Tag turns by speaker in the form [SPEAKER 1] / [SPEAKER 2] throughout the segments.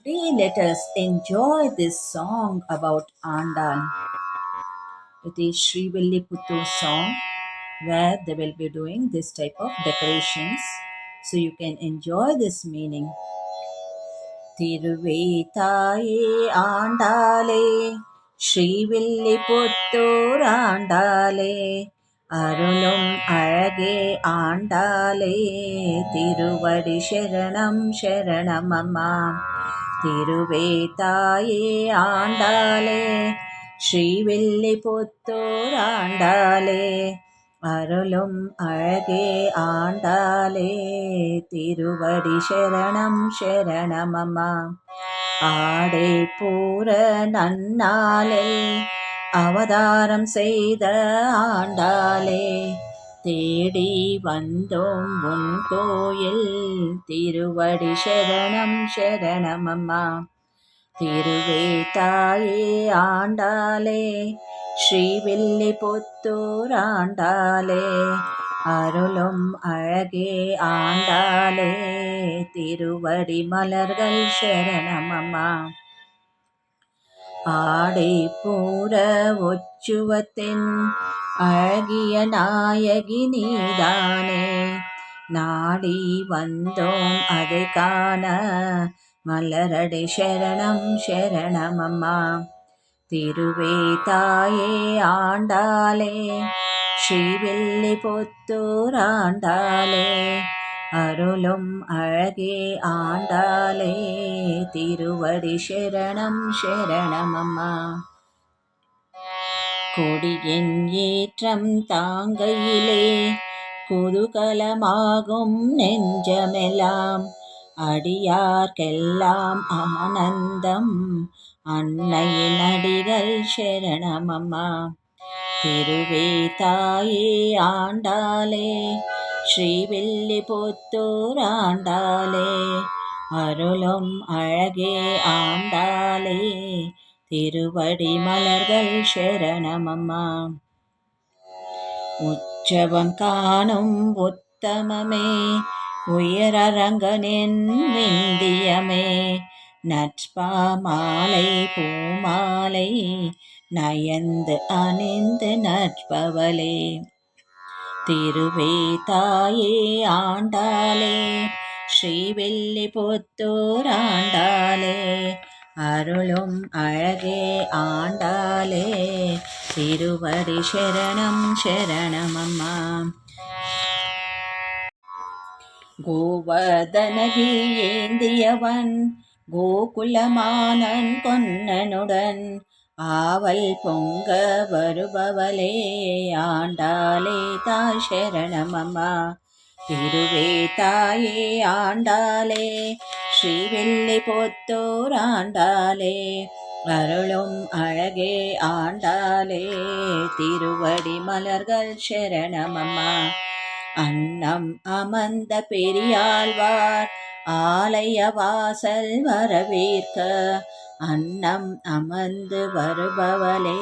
[SPEAKER 1] Today, let us enjoy this song about Andal. It is Sri Villiputtur song where they will be doing this type of decorations. So you can enjoy this meaning. திருவே தாயே ஆண்டாளே ஸ்ரீவில்லிபுத்தூர் ஆண்டாளே அருளும் அழகே ஆண்டாளே திருவடி சரணம் சரணம் அம்மா திருவே தாயே ஆண்டாளே. ஸ்ரீவில்லிபுத்தூர் ஆண்டாளே. அருளும் அழகே ஆண்டாளே. திருவடி சரணம் சரணமம்மா. ஆடை பூர நன்னாளே. அவதாரம் செய்த ஆண்டாளே. தேடி வந்தோம் உன் கோயில். திருவடி சரணம் சரணம் அம்மா திருவே தாயே ஆண்டாளே ஸ்ரீவில்லிபுத்தூர் ஆண்டாளே அருளும் அழகே ஆண்டாளே. திருவடி மலர்கள் சரணம் அம்மா ஆடை பூர ஒச்சுவத்தென் அழகிய நாயகி நீதானே. நாடி வந்தோம் அதை காண மலரடை சரணம் சரணமம்மா. திருவே தாயே ஆண்டாளே ஸ்ரீவில்லி புத்தூர் ஆண்டாளே. அருளும் அழகே ஆண்டாலே திருவடி சரணம் சரணமம்மா. கொடியின் ஏற்றம் தாங்கையிலே குதூகலமாகும் நெஞ்சமெல்லாம். அடியார்க்கெல்லாம் ஆனந்தம் அன்னையின் அடிகள் சரணமம்மா. திருவே தாயே ஆண்டாலே ஸ்ரீவில்லிபுத்தூர் ஆண்டாளே அருளும் அழகே ஆண்டாலே திருவடி மலர்கள் சரணமம்மா உற்சவம் காணும் உத்தமமே உயரரங்கனின் விந்தியமே நட்பா மாலை பூமாலை நயந்து அணிந்து நட்பவளே திருவே தாயே ஆண்டாளே ஸ்ரீவெல்லி புத்தூர் ஆண்டாளே அருளும் அழகே ஆண்டாளே திருவடி சரணம் சரணமம்மா கோவர்தனகி ஏந்தியவன் கோகுலமானன் கொன்னனுடன் ஆவல் பொங்க வருபவளே ஆண்டாளே தாய் சரணமம்மா. திருவே தாயே ஆண்டாளே ஸ்ரீவில்லி போத்தோர் ஆண்டாளே அருளும் அழகே ஆண்டாளே திருவடி மலர்கள் சரணமம்மா. அன்னம் அமர்ந்த பெரியாழ்வார் ஆலய வாசல் வரவேற்க. அன்னம் அமர்ந்து வருபவளே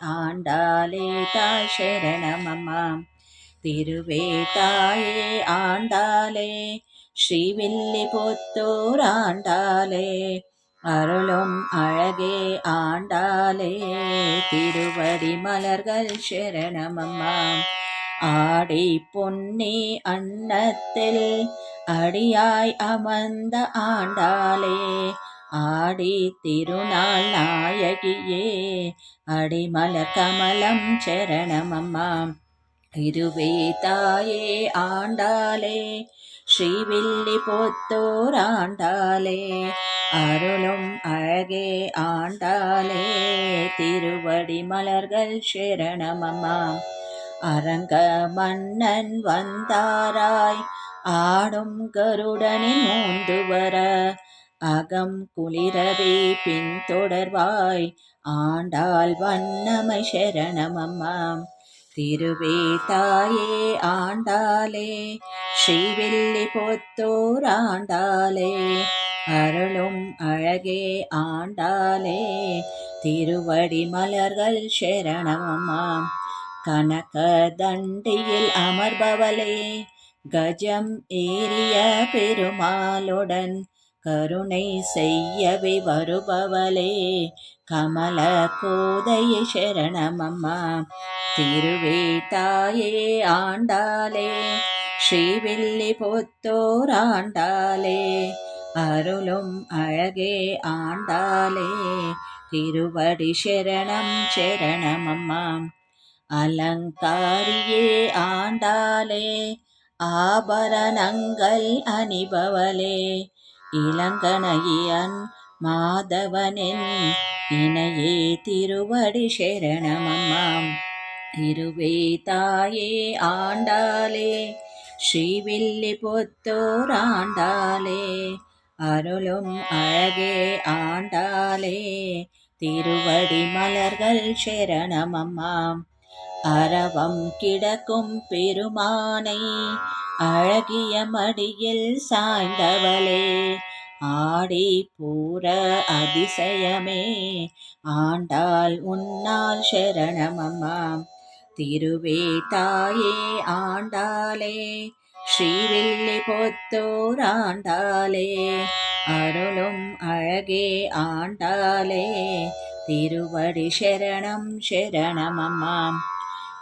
[SPEAKER 1] ஆண்டாளே தாய் சரணமம்மா. திருவே தாயே ஆண்டாளே ஸ்ரீவில்லி புத்தூர் ஆண்டாளே. அருளும் அழகே ஆண்டாளே திருவடி மலர்கள் சரணமம்மா. ஆடை பொன்னே அன்னத்தில் அடியாய் அமர்ந்த ஆண்டாளே. ஆடி திருநாள் நாயகியே அடிமல கமலம் சரணமம்மா. இருவே தாயே ஆண்டாளே ஸ்ரீவில்லி போத்தோர் ஆண்டாளே. அருளும் அழகே ஆண்டாளே திருவடி மலர்கள் சரணமம்மா. அரங்க மன்னன் வந்தாராய். ஆடும் கருடனின் மூந்து வர. அகம் குளிரவே பின் தொடர்வாய். ஆண்டாள் வண்ணமை சரணமம்மா. திருவே தாயே ஆண்டாளே. ஸ்ரீவில்லி பொத்தோர் ஆண்டாளே. அருளும் அழகே ஆண்டாளே. திருவடி மலர்கள் சரணமம்மா. கனக தண்டியில் அமர்பவளே கஜம் ஏறிய பெருமாளுடன் கருணை செய்யவே வருபவளே கமல கோதைய சரணமம்மா திருவே தாயே ஆண்டாலே ஸ்ரீவில்லி புத்தோர் ஆண்டாலே அருளும் அழகே ஆண்டாலே திருவடி சரணம் சரணமம்மா. அலங்காரியே ஆண்டாலே ஆபரணங்கள் அணிபவளே. இளங்கனையன் மாதவனின் இணையே திருவடி சரணமம்மாம். இருவே தாயே ஆண்டாலே ஸ்ரீவில்லி புத்தோர் ஆண்டாலே அருளும் அழகே ஆண்டாலே திருவடி மலர்கள் சரணமம்மாம். அறவம் கிடக்கும் பெருமானை அழகிய மடியில் சாய்ந்தவளே. ஆடி பூர அதிசயமே ஆண்டாள் உன்னால் சரணமம்மா. திருவே தாயே ஆண்டாளே ஸ்ரீவில்லி பொத்தோர் ஆண்டாளே. அருளும் அழகே ஆண்டாளே. திருவடி சரணம் சரணமம்மாம்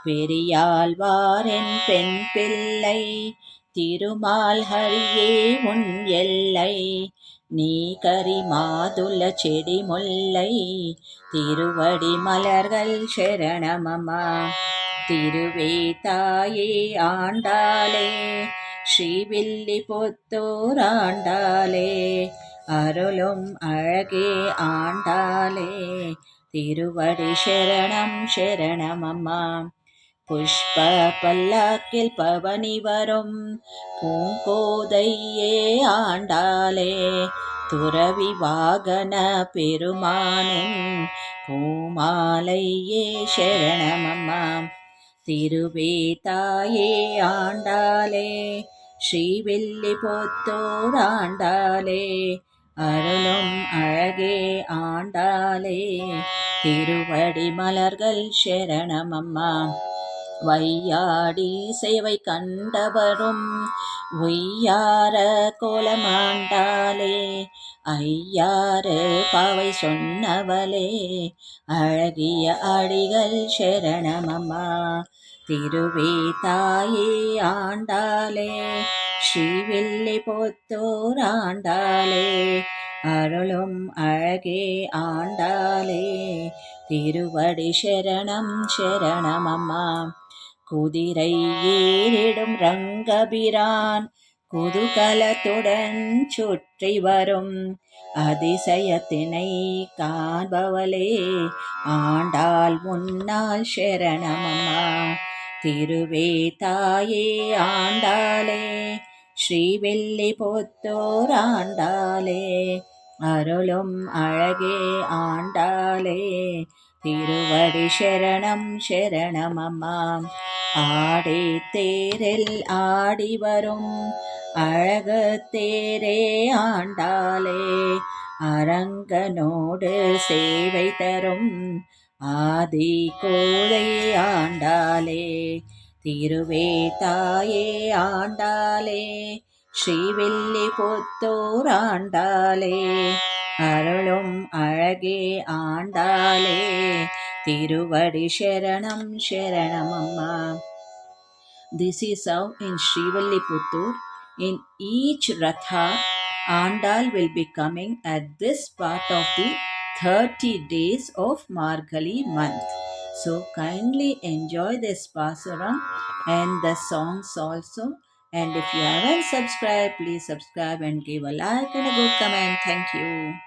[SPEAKER 1] பெரியாழ்வாரின் பெண் பிள்ளை திருமால் ஹரியே உன் எல்லை. நீ கரி மாதுள்ள செடி முல்லை திருவடி மலர்கள் சரணமம்மா. திருவே தாயே ஆண்டாளே ஸ்ரீவில்லி புத்தூர் ஆண்டாளே. அருளும் அழகே ஆண்டாளே. திருவடி சரணம் சரணம் அம்மா புஷ்ப பல்லாக்கில் பவனி வரும் பூங்கோதையே ஆண்டாலே துறவி வாகன பெருமானும் பூமாலையே சரணமம்மா. திருவே தாயே ஆண்டாலே ஸ்ரீவில்லி பொத்தோர் ஆண்டாலே அருளும் அழகே ஆண்டாலே திருவடி மலர்கள் சரணமம்மா. வையாடி சேவை கண்டவரும் ஒய்யார கோலமாண்டாலே ஐயாறு பாவை சொன்னவளே. அழகிய அடிகள் சரணமம்மா. திருவே தாயே ஆண்டாலே ஸ்ரீவில்லி பொத்தோர் ஆண்டாலே அருளும் அழகே ஆண்டாலே திருவடி சரணம் சரணமம்மா. குதிரை ஏறிடும் ரங்கபிரான். குதுகலத்துடன் சுற்றி வரும். அதிசயத்தினை காண்பவளே. ஆண்டாள் முன்னால் சரணமம்மா. திருவே தாயே ஆண்டாளே ஸ்ரீவெல்லி பொத்தோர் ஆண்டாளே அருளும் அழகே ஆண்டாளே திருவடி சரணம் சரணமம்மா. ஆடி தேரில் ஆடி வரும் அழக தேரே ஆண்டாளே அரங்கனோடு சேவை தரும் ஆதி கோதை ஆண்டாளே திருவே தாயே ஆண்டாளே ஸ்ரீவில்லி புத்தூர் ஆண்டாளே அருளும் அழகே ஆண்டாளே திருவடி சரணம் சரணம் அம்மா This is how in Srivalliputur, in each Ratha, Andal will be coming at this part of the 30 days of Margali month. So kindly enjoy this pasaram and the songs also. And if you haven't subscribed, please subscribe and give a like and a good comment. Thank you.